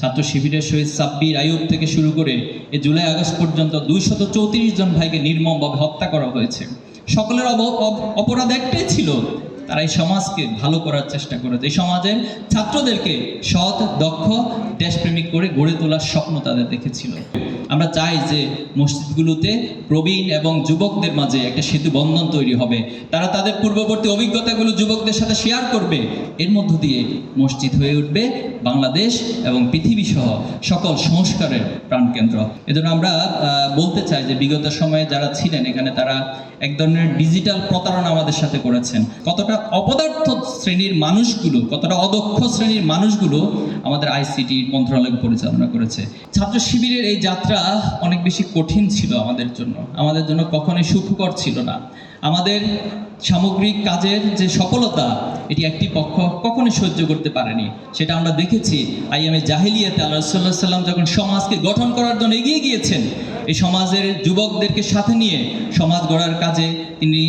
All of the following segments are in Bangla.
ছাত্র শিবিরের শহীদ সাব্বির আয়ুব থেকে শুরু করে এ জুলাই আগস্ট পর্যন্ত দুইশত চৌত্রিশ জন ভাইকে নির্মমভাবে হত্যা করা হয়েছে। সকলের অপরাধ একটাই ছিল, তারা এই সমাজকে ভালো করার চেষ্টা করেছে। এই সমাজের ছাত্রদেরকে সৎ, দক্ষ, দেশপ্রেমিক করে গড়ে তোলার স্বপ্ন তাদের দেখেছিল। আমরা চাই যে মসজিদগুলোতে প্রবীণ এবং যুবকদের মাঝে একটা সেতু বন্ধন তৈরি হবে। তারা তাদের পূর্ববর্তী অভিজ্ঞতাগুলো যুবকদের সাথে শেয়ার করবে। এর মধ্য দিয়ে মসজিদ হয়ে উঠবে। বাংলাদেশ এবং পৃথিবী সহ সকল সংস্কারের প্রাণকেন্দ্র। এজন্য আমরা বলতে চাই যে বিগত সময়ে যারা ছিলেন এখানে, তারা এক ধরনের ডিজিটাল প্রতারণা আমাদের সাথে করেছেন। কতটা অপদার্থ শ্রেণির মানুষগুলো, কতটা অদক্ষ শ্রেণির মানুষগুলো আমাদের আইসিটি মন্ত্রণালয় পরিচালনা করেছে। ছাত্র শিবিরের এই যাত্রা অনেক বেশি কঠিন ছিল আমাদের জন্য। আমাদের জন্য কখনোই সুখকর ছিল না। আমাদের সামগ্রিক কাজের যে সফলতা, এটি একটি পক্ষ কখনোই সহ্য করতে পারেনি। সেটা আমরা দেখেছি আইএমএ জাহিলিয়াতে আল্লাহ সাল্লাহ সাল্লাম যখন সমাজকে গঠন করার জন্য এগিয়ে গিয়েছেন, এই সমাজের যুবকদেরকে সাথে নিয়ে সমাজ গড়ার কাজে তিনি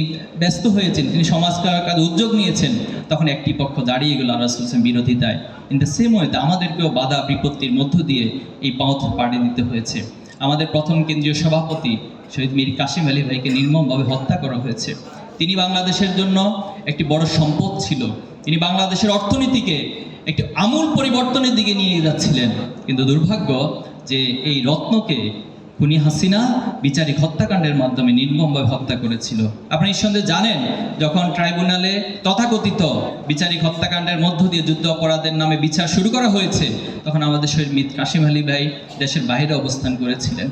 ব্যস্ত হয়েছেন, তিনি সমাজ গড়ার কাজে উদ্যোগ নিয়েছেন, তখন একটি পক্ষ দাঁড়িয়ে গেল আল্লাহ সাল্লাম বিরোধিতায়। ইন দ্য সেম ওয়েতে আমাদেরকেও বাধা বিপত্তির মধ্য দিয়ে এই পথ পাড়ি দিতে হয়েছে। আমাদের প্রথম কেন্দ্রীয় সভাপতি শহীদ মীর কাশিম আলী ভাইকে নির্মমভাবে হত্যা করা হয়েছে। তিনি বাংলাদেশের জন্য একটি বড় সম্পদ ছিল। তিনি বাংলাদেশের অর্থনীতিকে একটি আমূল পরিবর্তনের দিকে নিয়ে যাচ্ছিলেন। কিন্তু দুর্ভাগ্য যে এই রত্নকে খুনি হাসিনা বিচারিক হত্যাকাণ্ডের মাধ্যমে নির্মমভাবে হত্যা করেছিল। আপনি নিঃসন্দেহে জানেন, যখন ট্রাইব্যুনালে তথাকথিত বিচারিক হত্যাকাণ্ডের মধ্য দিয়ে যুদ্ধ অপরাধের নামে বিচার শুরু করা হয়েছে, তখন আমাদের শহীদ মিত কাশিম আলী ভাই দেশের বাইরে অবস্থান করেছিলেন।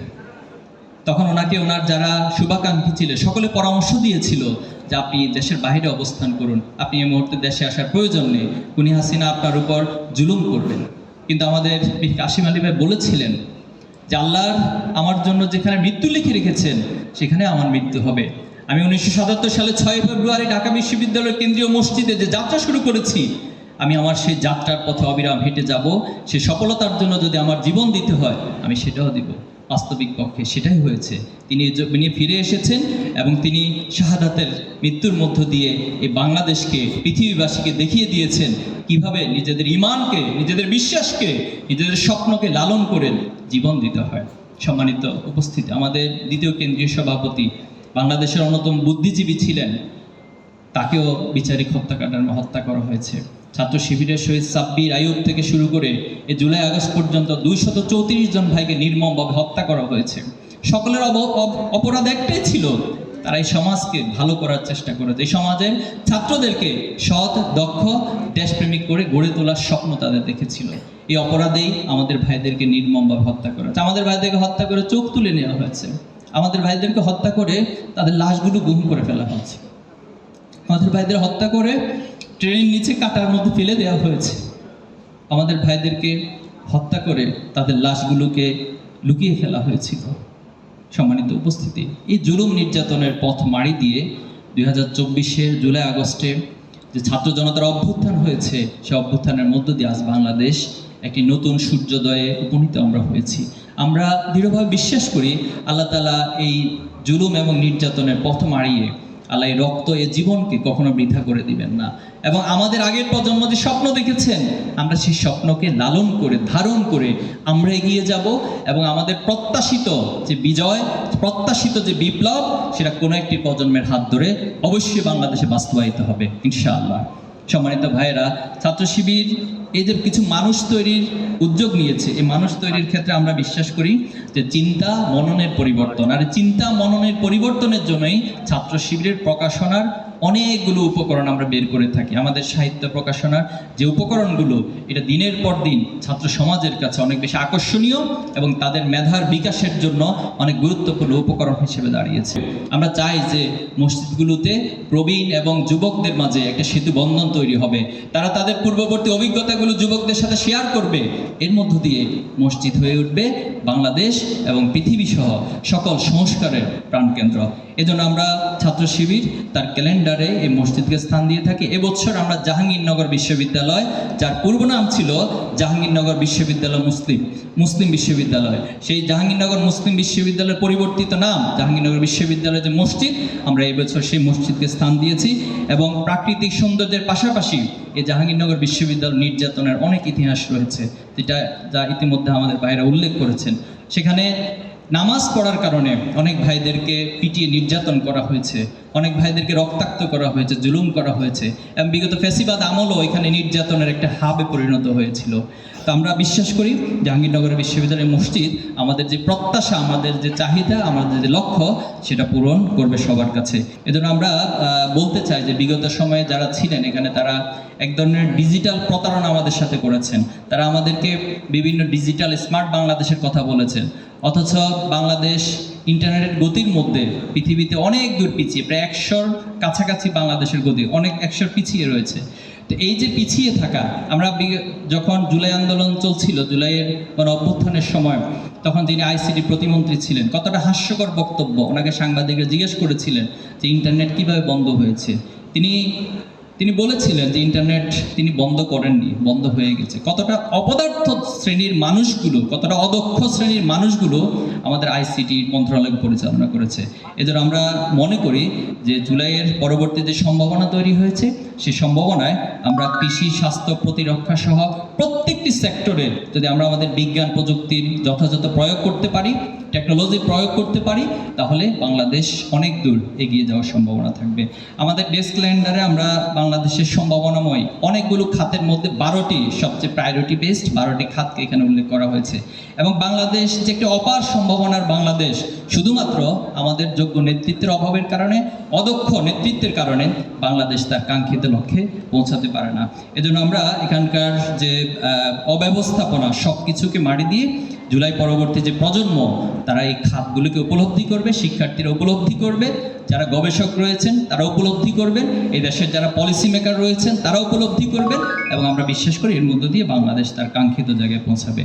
তখন ওনাকে ওনার যারা শুভাকাঙ্ক্ষী ছিল, সকলে পরামর্শ দিয়েছিল যে আপনি দেশের বাইরে অবস্থান করুন। আপনি এই মুহূর্তে দেশে আসার প্রয়োজন নেই। কুনি হাসিনা আপনার উপর জুলুম করবেন। কিন্তু আমাদের কাশিম আলী ভাই বলেছিলেন যে আল্লাহর আমার জন্য যেখানে মৃত্যু লিখে রেখেছেন, সেখানে আমার মৃত্যু হবে। আমি উনিশশো সাতাত্তর সালে ছয় ফেব্রুয়ারি ঢাকা বিশ্ববিদ্যালয়ের কেন্দ্রীয় মসজিদে যে যাত্রা শুরু করেছি, আমি আমার সেই যাত্রার পথে অবিরাম হেঁটে যাব। সে সফলতার জন্য যদি আমার জীবন দিতে হয়, আমি সেটাও দিব। বাস্তবিক পক্ষে সেটাই হয়েছে। তিনি এ জ- নিয়ে ফিরে এসেছেন এবং তিনি শাহাদাতের মৃত্যুর মধ্য দিয়ে এই বাংলাদেশকে, পৃথিবীবাসীকে দেখিয়ে দিয়েছেন কীভাবে নিজেদের ইমানকে নিজেদের বিশ্বাসকে, নিজেদের স্বপ্নকে লালন করে জীবন দিতে হয়। সম্মানিত উপস্থিতি, আমাদের দ্বিতীয় কেন্দ্রীয় সভাপতি বাংলাদেশের অন্যতম বুদ্ধিজীবী ছিলেন। তাকেও বিচারিক হত্যাকাণ্ডের হত্যা করা হয়েছে। ছাত্র শিবিরের শহীদ সাব্বির আয়ুব থেকে শুরু করে এই জুলাই আগস্ট পর্যন্ত দুইশত চৌত্রিশ জন ভাইকে নির্মমভাবে হত্যা করা হয়েছে। সকলের অপরাধ একটাই ছিল, তারা এই সমাজকে ভালো করার চেষ্টা করেছে। এই সমাজের ছাত্রদেরকে সৎ, দক্ষ, দেশপ্রেমিক করে গড়ে তোলার স্বপ্ন তাদের দেখেছিল। এই অপরাধেই আমাদের ভাইদেরকে নির্মমভাবে হত্যা করেছে আমাদের ভাইদেরকে হত্যা করে চোখ তুলে নেওয়া হয়েছে। আমাদের ভাইদেরকে হত্যা করে তাদের লাশগুলো গুম করে ফেলা হয়েছে। আমাদের ভাইদের হত্যা করে ট্রেনের নিচে কাটার মধ্যে ফেলে দেওয়া হয়েছে। আমাদের ভাইদেরকে হত্যা করে তাদের লাশগুলোকে লুকিয়ে ফেলা হয়েছিল। সম্মানিত উপস্থিতি, এই জুলুম নির্যাতনের পথ মাড়ি দিয়ে দুই হাজার চব্বিশের জুলাই আগস্টে যে ছাত্র জনতার অভ্যুত্থান হয়েছে, সে অভ্যুত্থানের মধ্য দিয়ে আজ বাংলাদেশ একটি নতুন সূর্যোদয়ে উপনীত আমরা হয়েছি। আমরা দৃঢ়ভাবে বিশ্বাস করি, আল্লাহ তালা এই জুলুম এবং নির্যাতনের পথ মাড়িয়ে আল্লাহ রক্ত এ জীবনকে কখনো বৃথা করে দিবেন না। এবং আমাদের আগের প্রজন্ম যে স্বপ্ন দেখেছেন, আমরা সেই স্বপ্নকে লালন করে, ধারণ করে আমরা এগিয়ে যাব এবং আমাদের প্রত্যাশিত যে বিজয়, প্রত্যাশিত যে বিপ্লব, সেটা কোনো একটি প্রজন্মের হাত ধরে অবশ্যই বাংলাদেশে বাস্তবায়িত হবে, ইনশাআল্লাহ। সম্মানিত ভাইয়েরা, ছাত্র শিবির যে কিছু মানুষ তৈরির উদ্যোগ নিয়েছে। এই মানুষ তৈরির ক্ষেত্রে আমরা বিশ্বাস করি যে চিন্তা মননের পরিবর্তন। আর চিন্তা মননের পরিবর্তনের জন্যই ছাত্র শিবিরের প্রকাশনার অনেকগুলো উপকরণ আমরা বের করে থাকি। আমাদের সাহিত্য প্রকাশনার যে উপকরণগুলো, এটা দিনের পর দিন ছাত্র সমাজের কাছে অনেক বেশি আকর্ষণীয় এবং তাদের মেধার বিকাশের জন্য অনেক গুরুত্বপূর্ণ উপকরণ হিসেবে দাঁড়িয়েছে। আমরা চাই যে মসজিদগুলোতে প্রবীণ এবং যুবকদের মাঝে একটা সেতু বন্ধন তৈরি হবে। তারা তাদের পূর্ববর্তী অভিজ্ঞতাগুলো যুবকদের সাথে শেয়ার করবে। এর মধ্য দিয়ে মসজিদ হয়ে উঠবে বাংলাদেশ এবং পৃথিবী সহ সকল সংস্কারের প্রাণকেন্দ্র। এজন্য আমরা ছাত্র শিবির, তার ক্যালেন্ডারে এই মসজিদকে স্থান দিয়ে থাকি। এবছর আমরা জাহাঙ্গীরনগর বিশ্ববিদ্যালয়, যার পূর্ব নাম ছিল জাহাঙ্গীরনগর বিশ্ববিদ্যালয় মুসলিম মুসলিম বিশ্ববিদ্যালয়। সেই জাহাঙ্গীরনগর মুসলিম বিশ্ববিদ্যালয়ের পরিবর্তিত নাম, জাহাঙ্গীরনগর বিশ্ববিদ্যালয়ের যে মসজিদ, আমরা এই বছর সেই মসজিদকে স্থান দিয়েছি এবং প্রাকৃতিক সৌন্দর্যের পাশাপাশি এই জাহাঙ্গীরনগর বিশ্ববিদ্যালয় নির্যাতনের অনেক ইতিহাস রয়েছে, যেটা যা ইতিমধ্যে আমাদের বাইরে উল্লেখ করেছেন। সেখানে নামাজ পড়ার কারণে অনেক ভাইদেরকে পিটিয়ে নির্যাতন করা হয়েছে, অনেক ভাইদেরকে রক্তাক্ত করা হয়েছে, জুলুম করা হয়েছে, এবং বিগত ফেসিবাদ আমলও এখানে নির্যাতনের একটা হাবে পরিণত হয়েছিল। তো আমরা বিশ্বাস করি জাহাঙ্গীরনগর বিশ্ববিদ্যালয় মসজিদ আমাদের যে প্রত্যাশা, আমাদের যে চাহিদা, আমাদের যে লক্ষ্য, সেটা পূরণ করবে সবার কাছে। এজন্য আমরা বলতে চাই যে বিগত সময়ে যারা ছিলেন, এখানে তারা এক ধরনের ডিজিটাল প্রতারণা আমাদের সাথে করেছেন। তারা আমাদেরকে বিভিন্ন ডিজিটাল স্মার্ট বাংলাদেশের কথা বলেছেন। অথচ বাংলাদেশ ইন্টারনেটের গতির মধ্যে পৃথিবীতে অনেক দূর পিছিয়ে, প্রায় একশোর কাছাকাছি বাংলাদেশের গতি, অনেক একশোর পিছিয়ে রয়েছে। তো এই যে পিছিয়ে থাকা, আমরা যখন জুলাই আন্দোলন চলছিল, জুলাইয়ের অভ্যুত্থানের সময়, তখন তিনি আইসিটি প্রতিমন্ত্রী ছিলেন, কতটা হাস্যকর বক্তব্য, ওনাকে সাংবাদিকরা জিজ্ঞেস করেছিলেন যে ইন্টারনেট কীভাবে বন্ধ হয়েছে? তিনি তিনি বলেছিলেন যে ইন্টারনেট তিনি বন্ধ করেননি, বন্ধ হয়ে গেছে। কতটা অপদার্থ শ্রেণির মানুষগুলো, কতটা অদক্ষ শ্রেণির মানুষগুলো আমাদের আইসিটি মন্ত্রণালয় পরিচালনা করেছে। এদের আমরা মনে করি যে জুলাইয়ের পরবর্তী যে সম্ভাবনা তৈরি হয়েছে সেই সম্ভাবনায় আমরা কৃষি, স্বাস্থ্য প্রতিরক্ষা সহ প্রত্যেকটি সেক্টরে যদি আমরা আমাদের বিজ্ঞান, প্রযুক্তির যথাযথ প্রয়োগ করতে পারি টেকনোলজি প্রয়োগ করতে পারি, তাহলে বাংলাদেশ অনেক দূর এগিয়ে যাওয়ার সম্ভাবনা থাকবে। আমাদের ডেস্ক ল্যান্ডারে আমরা বাংলাদেশের সম্ভাবনাময় অনেকগুলো খাতের মধ্যে বারোটি সবচেয়ে প্রায়োরিটি বেসড বারোটি খাতকে এখানে উল্লেখ করা হয়েছে। এবং বাংলাদেশ যে একটি অপার সম্ভাবনার বাংলাদেশ, শুধুমাত্র আমাদের যোগ্য নেতৃত্বের অভাবের কারণে, অদক্ষ নেতৃত্বের কারণে বাংলাদেশ তার কাঙ্ক্ষিত লক্ষ্যে পৌঁছাতে পারে না। এজন্য আমরা এখানকার যে অব্যবস্থাপনা সব কিছুকে মারি দিয়ে জুলাই পরবর্তী যে প্রজন্ম, তারা এই খাতগুলোকে উপলব্ধি করবে, শিক্ষার্থীরা উপলব্ধি করবে, যারা গবেষক রয়েছেন তারা উপলব্ধি করবেন, এই দেশের যারা পলিসি মেকার রয়েছেন তারা উপলব্ধি করবেন এবং আমরা বিশ্বাস করি এর মধ্য দিয়ে বাংলাদেশ তার কাঙ্ক্ষিত জায়গায় পৌঁছাবে।